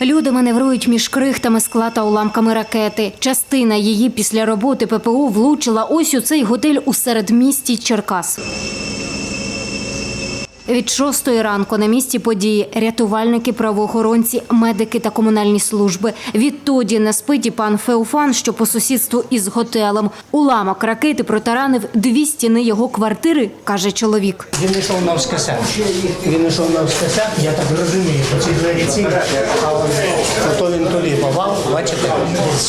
Люди маневрують між крихтами скла та уламками ракети. Частина її після роботи ППО влучила ось у цей готель у середмісті Черкас. Від шостої ранку на місці події рятувальники, правоохоронці, медики та комунальні служби. Відтоді не спить і пан Феофан, що по сусідству із готелем. Уламок ракети протаранив дві стіни його квартири, каже чоловік. Він йшов навскоса. Він йшов навскоса, я так розумію, по цій двері то він туди попав, бачите,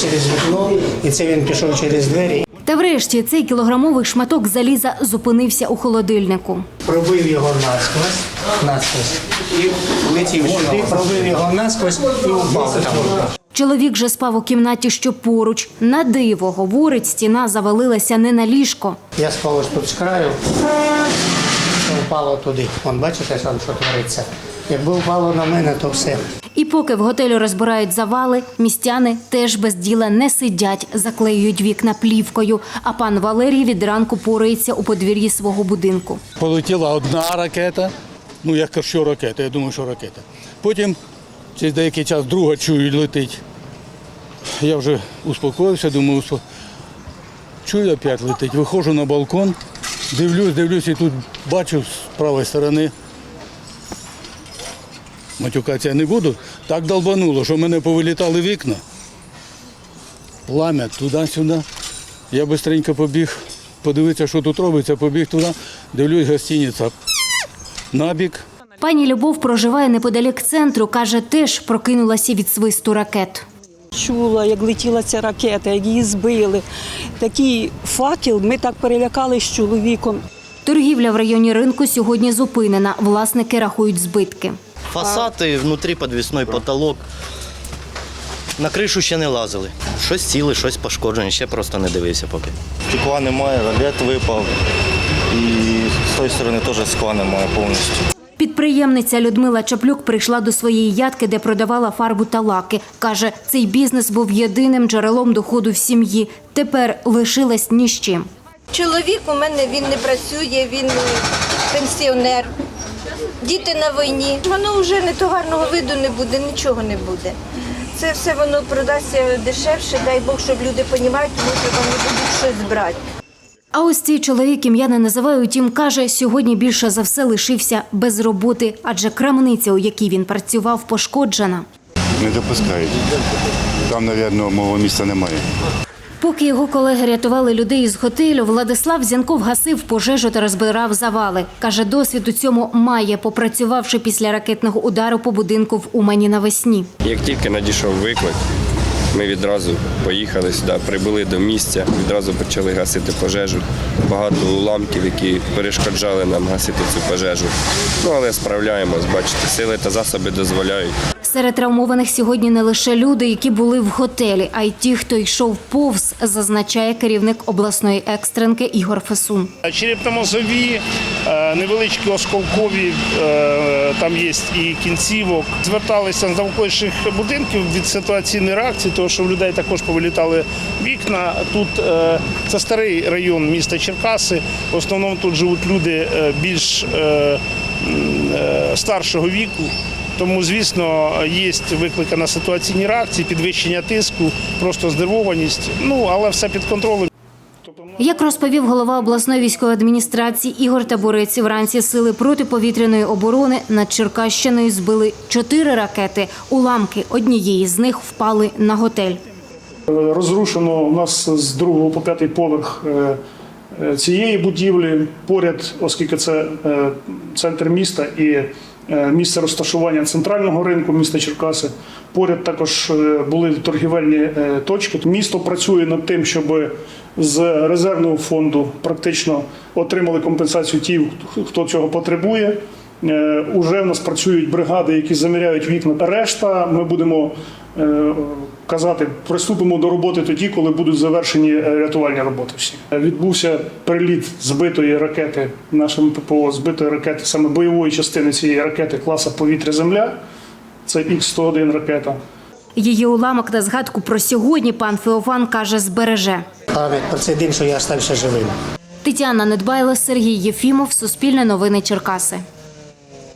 через вікно, і це він пішов через двері. Та врешті цей кілограмовий шматок заліза зупинився у холодильнику. Пробив його насквозь, насквозь, і летів сюди, пробив його насквозь і упав там. Чоловік же спав у кімнаті, що поруч. На диво, говорить, стіна завалилася не на ліжко. Я спав ось тут з краю, впало туди. Вон, бачите, що що твориться. Якби впало на мене, то все. І поки в готелі розбирають завали, містяни теж без діла не сидять, заклеюють вікна плівкою. А пан Валерій від ранку порається у подвір'ї свого будинку. Полетіла одна ракета. Ну, я кажу, що ракета, я думаю, що ракета. Потім через деякий час друга чую, летить. Я вже успокоївся, думаю, успо... чую, опять летить. Виходжу на балкон, дивлюсь, дивлюсь, і тут бачу з правої сторони. Матюкатися не буду. Так долбануло, що в мене повилітали вікна. Пламя туди-сюди. Я швидко побіг, подивитися, що тут робиться, побіг туди, дивлюсь, гостиниця набік. Пані Любов проживає неподалік центру. каже, теж прокинулася від свисту ракет. Чула, як летіла ця ракета, як її збили. Такий факел, ми так перелякались з чоловіком. Торгівля в районі ринку сьогодні зупинена. Власники рахують збитки. Фасад і внутрі підвісний потолок. На кришу ще не лазили. Щось ціле, щось пошкоджене, ще просто не дивився поки. Стекла немає, ролет випав. І з тої сторони теж скла немає повністю. Підприємниця Людмила Чаплюк прийшла до своєї ядки, де продавала фарбу та лаки. Каже, цей бізнес був єдиним джерелом доходу в сім'ї. Тепер лишилась ні з чим. Чоловік у мене він не працює, він пенсіонер. Діти на війні. Воно вже не товарного виду не буде, нічого не буде. Це все воно продасться дешевше, дай Бог, щоб люди розуміють, тому що вони будуть щось брати. А ось цей чоловік ім'я не називає, утім каже, сьогодні більше за все лишився без роботи, адже крамниця, у якій він працював, пошкоджена. Не допускають. Там, мабуть, мого місця немає. Поки його колеги рятували людей із готелю, Владислав Зянков гасив пожежу та розбирав завали. Каже, досвід у цьому має, попрацювавши після ракетного удару по будинку в Умані навесні. Як тільки надійшов виклик, ми відразу поїхали сюди, прибули до місця, відразу почали гасити пожежу. Багато уламків, які перешкоджали нам гасити цю пожежу. Ну але справляємось, бачите, сили та засоби дозволяють. Серед травмованих сьогодні не лише люди, які були в готелі, а й ті, хто йшов повз, зазначає керівник обласної екстренки Ігор Фесун. Черепно-мозові, е, невеличкі осколкові, е, там є і кінцівок. Зверталися з навколишніх будинків від ситуаційної реакції, тому що в людей також повилітали вікна. Тут е, це старий район міста Черкаси. В основному тут живуть люди більш старшого віку. Тому, звісно, є викликана ситуаційні реакції, підвищення тиску, просто здивованість. Ну, але все під контролем. Як розповів голова обласної військової адміністрації Ігор Табурець, вранці сили протиповітряної оборони над Черкащиною збили чотири ракети. Уламки однієї з них впали на готель. Розрушено у нас з другого по п'ятий поверх е, е, цієї будівлі. Поряд, оскільки це е, центр міста і місце розташування центрального ринку міста Черкаси. Поряд також е, були торгівельні е, точки. Місто працює над тим, щоб з резервного фонду практично отримали компенсацію ті, хто цього потребує. Е, Уже в нас працюють бригади, які заміряють вікна. Решта ми будемо е, казати, приступимо до роботи тоді, коли будуть завершені е, рятувальні роботи. Всі Е, відбувся приліт збитої ракети нашим ППО, збитої ракети, саме бойової частини цієї ракети класа повітря-Земля. Це Х-101 ракета. Її уламок на згадку про сьогодні пан Феофан каже, збереже. Пам'ять про цей день, що я стався живим. Тетяна Недбайло, Сергій Єфімов, Суспільне новини Черкаси.